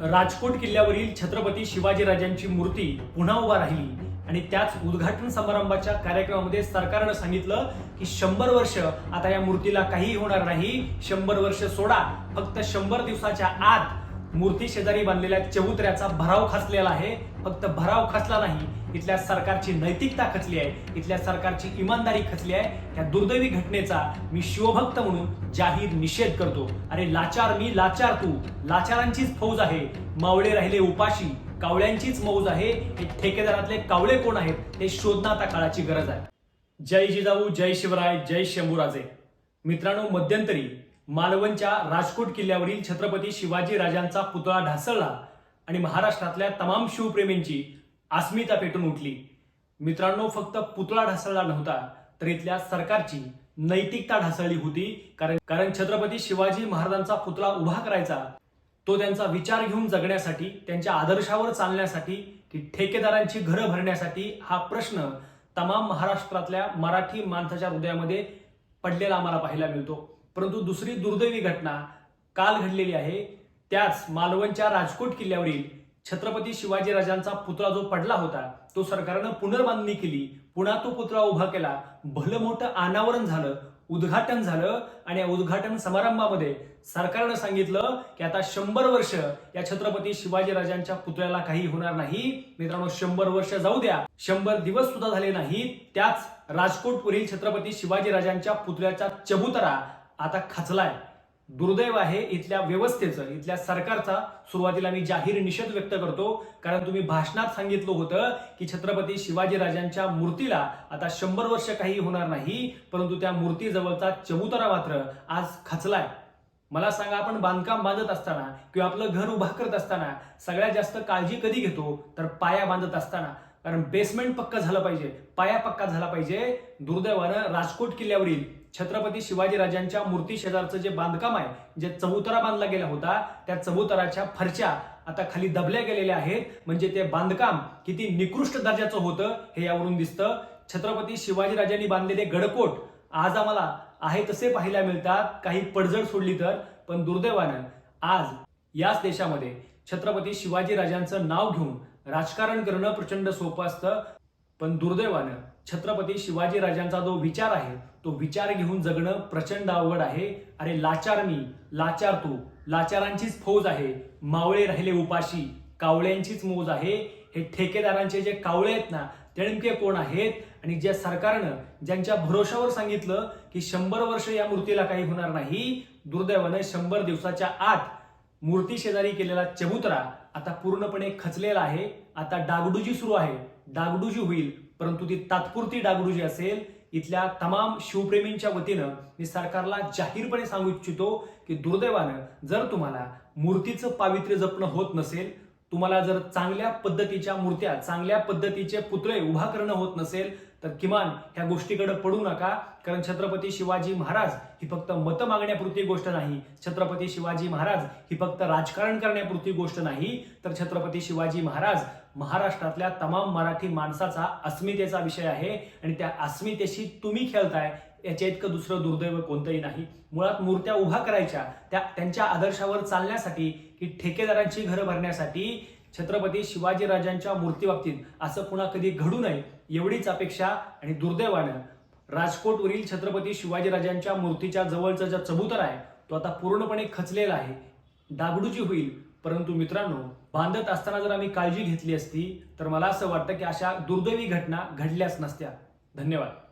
राजकोट किल्ल्यावरील छत्रपती शिवाजीराजांची मूर्ती पुन्हा उभा राहिली. आणि त्याच उद्घाटन समारंभाच्या कार्यक्रमामध्ये सरकारनं सांगितलं की शंभर वर्ष आता या मूर्तीला काहीही होणार नाही. शंभर वर्ष सोडा. फक्त शंभर दिवसाच्या आत मूर्ती शेजारी बांधलेल्या चबुतऱ्याचा भराव खचलेला आहे. फक्त भराव खचला नाही इथल्या सरकारची नैतिकता खचली आहे इथल्या सरकारची इमानदारी खचली आहे. त्या दुर्दैवी घटनेचा मी शिवभक्त म्हणून जाहीर निषेध करतो. अरे लाचार मी लाचार तू. लाचारांचीच फौज आहे. मावळे राहिले उपाशी कावळ्यांचीच मौज आहे. हे ठेकेदारातले कावळे कोण आहेत हे शोधणं आता काळाची गरज आहे. जय जिजाऊ जय शिवराय जय शंभूराजे. मित्रांनो मध्यंतरी मालवणच्या राजकोट किल्ल्यावरील छत्रपती शिवाजी राजांचा पुतळा ढासळला आणि महाराष्ट्रातल्या तमाम शिवप्रेमींची अस्मिता पेटून उठली. मित्रांनो फक्त पुतळा ढासळला नव्हता तर इथल्या सरकारची नैतिकता ढासळली होती. कारण कारण छत्रपती शिवाजी महाराजांचा पुतळा उभा करायचा तो त्यांचा विचार घेऊन जगण्यासाठी त्यांच्या आदर्शावर चालण्यासाठी की ठेकेदारांची घरं भरण्यासाठी हा प्रश्न तमाम महाराष्ट्रातल्या मराठी माणसाच्या हृदयामध्ये पडलेला आम्हाला पाहायला मिळतो. परंतु दुसरी दुर्दैवी घटना काल घडलेली आहे. त्याच मालवणच्या राजकोट किल्ल्यावरील छत्रपती शिवाजीराजांचा पुतळा जो पडला होता तो सरकारनं पुनर्बांधणी केली. पुन्हा तो पुतळा उभा केला. भलं मोठं अनावरण झालं उद्घाटन झालं आणि या उद्घाटन समारंभामध्ये सरकारनं सांगितलं की आता शंभर वर्ष या छत्रपती शिवाजीराजांच्या पुतळ्याला काही होणार नाही. मित्रांनो शंभर वर्ष जाऊ द्या. शंभर दिवस सुद्धा झाले नाहीत. त्याच राजकोटवरील छत्रपती शिवाजीराजांच्या पुतळ्याचा चबुतरा आता खचलाय. दुर्दैव आहे इथल्या व्यवस्थेचं इथल्या सरकारचा सुरुवातीला मी जाहीर निषेध व्यक्त करतो. कारण तुम्ही भाषणात सांगितलं होतं की छत्रपती शिवाजीराजांच्या मूर्तीला आता शंभर वर्ष काही होणार नाही परंतु त्या मूर्तीजवळचा चबुतरा मात्र आज खचलाय. मला सांगा आपण बांधकाम बांधत असताना किंवा आपलं घर उभा करत असताना सगळ्यात जास्त काळजी कधी घेतो? तर पाया बांधत असताना. कारण बेसमेंट पक्का झालं पाहिजे. पाया पक्का झाला पाहिजे. दुर्दैवानं राजकोट किल्ल्यावरील छत्रपती शिवाजीराजांच्या मूर्ती शेजारचं जे बांधकाम आहे जे चबुतरा बांधला गेला होता त्या चबुतराच्या फरच्या आता खाली दबल्या गेलेल्या आहेत. म्हणजे ते बांधकाम किती निकृष्ट दर्जाचं होतं हे यावरून दिसतं. छत्रपती शिवाजीराजांनी बांधलेले गडकोट आज आम्हाला आहे तसे पाहायला मिळतात. काही पडझड सोडली तर. पण दुर्दैवानं आज याच देशामध्ये छत्रपती शिवाजीराजांचं नाव घेऊन राजकारण करणं प्रचंड सोपं असतं. पण दुर्दैवानं छत्रपती शिवाजीराजांचा जो विचार आहे तो विचार घेऊन जगणं प्रचंड अवघड आहे. अरे लाचार मी लाचार तू लाचारांचीच फौज आहे मावळे राहिले उपाशी कावळ्यांचीच मोज आहे. हे ठेकेदारांचे जे कावळे आहेत ना ते नेमके कोण आहेत? आणि ज्या सरकारनं ज्यांच्या भरोशावर सांगितलं की शंभर वर्ष या मूर्तीला काही होणार नाही दुर्दैवानं शंभर दिवसाच्या आत मूर्ती शेजारी केलेला चबुतरा आता पूर्णपणे खचलेला आहे. आता डागडुजी सुरू आहे. डागडुजी होईल परंतु ती तात्पुरती डागडुजी असेल. इथल्या तमाम शिवप्रेमींच्या वतीनं मी सरकारला जाहीरपणे सांगू इच्छितो की दुर्दैवानं जर तुम्हाला मूर्तीचं पावित्र्य जपणं होत नसेल तुम्हाला जर चांगल्या पद्धतीच्या मूर्त्या चांगल्या पद्धतीचे पुतळे उभा करणं होत नसेल तर किमान ह्या गोष्टीकडे पडू नका कारण छत्रपती शिवाजी महाराज ही फक्त मत मागण्यापुरती गोष्ट नाही. छत्रपती शिवाजी महाराज ही फक्त राजकारण करण्यापुरती गोष्ट नाही. तर छत्रपती शिवाजी महाराज महाराष्ट्रातल्या तमाम मराठी माणसाचा अस्मितेचा विषय आहे आणि त्या अस्मितेशी तुम्ही खेळताय याच्या इतकं दुसरं दुर्दैव कोणतंही नाही. मुळात मूर्त्या उभा करायच्या त्या त्यांच्या आदर्शावर चालण्यासाठी की ठेकेदारांची घरं भरण्यासाठी छत्रपती शिवाजीराजांच्या मूर्तीबाबतीत असं पुन्हा कधी घडू नये एवढीच अपेक्षा आणि दुर्दैवानं राजकोटवरील छत्रपती शिवाजीराजांच्या मूर्तीच्या जवळचा जो चबुतर आहे तो आता पूर्णपणे खचलेला आहे. डागडूजी होईल. परंतु मित्रांनो बांधत असताना जर आम्ही काळजी घेतली असती तर मला असं वाटतं की अशा दुर्दैवी घटना घडल्याच नसत्या. धन्यवाद.